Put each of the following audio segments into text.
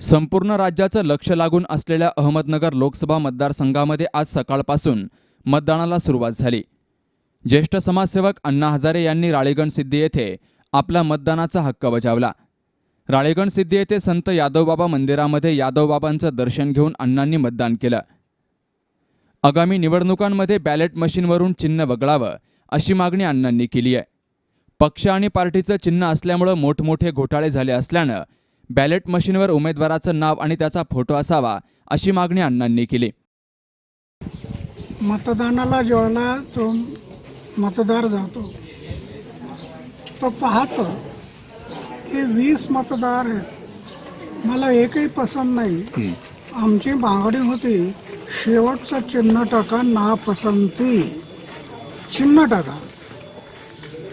संपूर्ण राज्याचं लक्ष लागून असलेल्या अहमदनगर लोकसभा मतदारसंघामध्ये आज सकाळपासून मतदानाला सुरुवात झाली. ज्येष्ठ समाजसेवक अण्णा हजारे यांनी राळेगण सिद्धी येथे आपला मतदानाचा हक्क बजावला. राळेगण सिद्धी येथे संत यादवबाबा मंदिरामध्ये यादवबाबांचं दर्शन घेऊन अण्णांनी मतदान केलं. आगामी निवडणुकांमध्ये बॅलेट मशीनवरून चिन्ह वगळावं अशी मागणी अण्णांनी केली आहे पक्ष आणि पार्टीचं चिन्ह असल्यामुळं मोठमोठे घोटाळे झाले असल्यानं बॅलेट मशीनवर उमेदवाराचं नाव आणि त्याचा फोटो असावा अशी मागणी अण्णांनी केली. मतदानाला ज्यावेळेला तो मतदार जातो तो पाहतो की वीस मतदार आहेत. मला एकही पसंत नाही. आमची मागणी होती शेवटचं चिन्ह टाका ना पसंती चिन्ह टाका.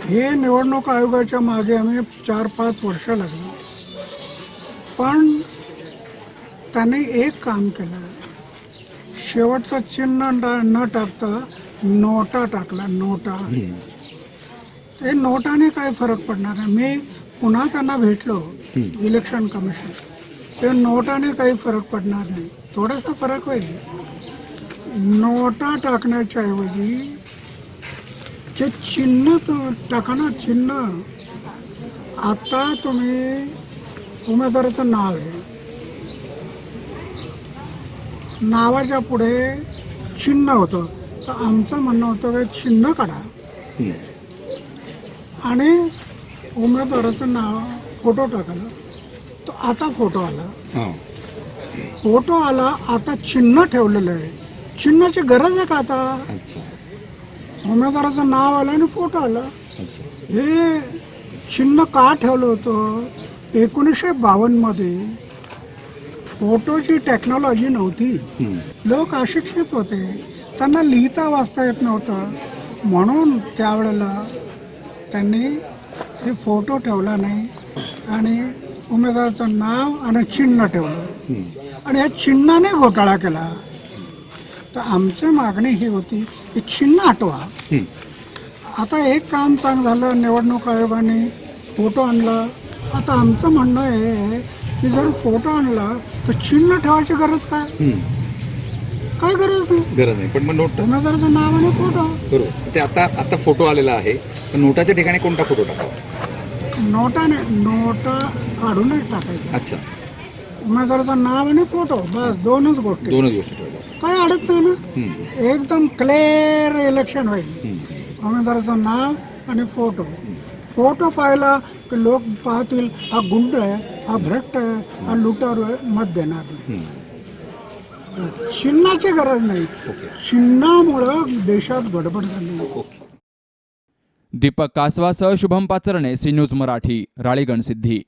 हे निवडणूक आयोगाच्या मागे आम्ही चार पाच वर्ष लागलो. पण त्याने एक काम केलं. शेवटचं चिन्ह न- न टाकता नोटा टाकला नोटा. ते नोटाने काय फरक पडणार आहे? मी पुन्हा त्यांना भेटलो इलेक्शन कमिशन. ते नोटाने काही फरक पडणार नाही. थोडासा फरक होईल. नोटा टाकण्याच्या ऐवजी जे चिन्ह टाकणार टाका ना चिन्ह आता तुम्ही उमेदवाराचं नाव आहे. नावाच्या पुढे चिन्ह होतं. तर आमचं म्हणणं होतं की चिन्ह काढा. आणि उमेदवाराचं नाव फोटो टाकलं तर आता फोटो आला. फोटो आला आता चिन्ह ठेवलेलं आहे. चिन्हाची गरज आहे का आता? अच्छा. उमेदवाराचं नाव आलं आणि फोटो आला. हे चिन्ह का ठेवलं होतं? एकोणीसशे बावन्नमध्ये फोटोची टेक्नॉलॉजी नव्हती. लोक अशिक्षित होते. त्यांना लिहिता वाचता येत नव्हतं. म्हणून त्यावेळेला त्यांनी हे फोटो ठेवला नाही आणि उमेदवाराचं नाव आणि चिन्ह ठेवलं. आणि या चिन्हाने घोटाळा केला. तर आमची मागणी ही होती की चिन्ह हटवा. आता एक काम चांगलं झालं. निवडणूक आयोगाने फोटो आणला. आता आमचं म्हणणं आहे की जर फोटो आणला तर चिन्ह ठेवायची गरज काय? हम्म. काय गरज नाही गरज नाही. पण मग नोट उमेदवाराचं नाव आणि फोटो? बरोबर. ते आता आता फोटो आलेला आहे. नोटाच्या ठिकाणी कोणता फोटो टाकावा? नोटाने नोटा काढूनच टाकायचं. अच्छा. उमेदवाराचं नाव आणि फोटो? बस दोनच गोष्टी. दोनच गोष्टी ठेवल्या काय अडत नाही ना? हम्म. एकदम क्लिअर इलेक्शन होईल. हम्म. उमेदवाराचं नाव आणि फोटो. फोटो पाहिला की लोक पाहतील हा गुंड आहे हा भ्रष्ट आहे हा लुटारू आहे मत देणार नाही. चिन्हाची गरज नाही. चिन्हामुळं देशात गडबड झाली. दीपक कासवासह शुभम पाचरणे सी न्यूज मराठी राळेगण सिद्धी.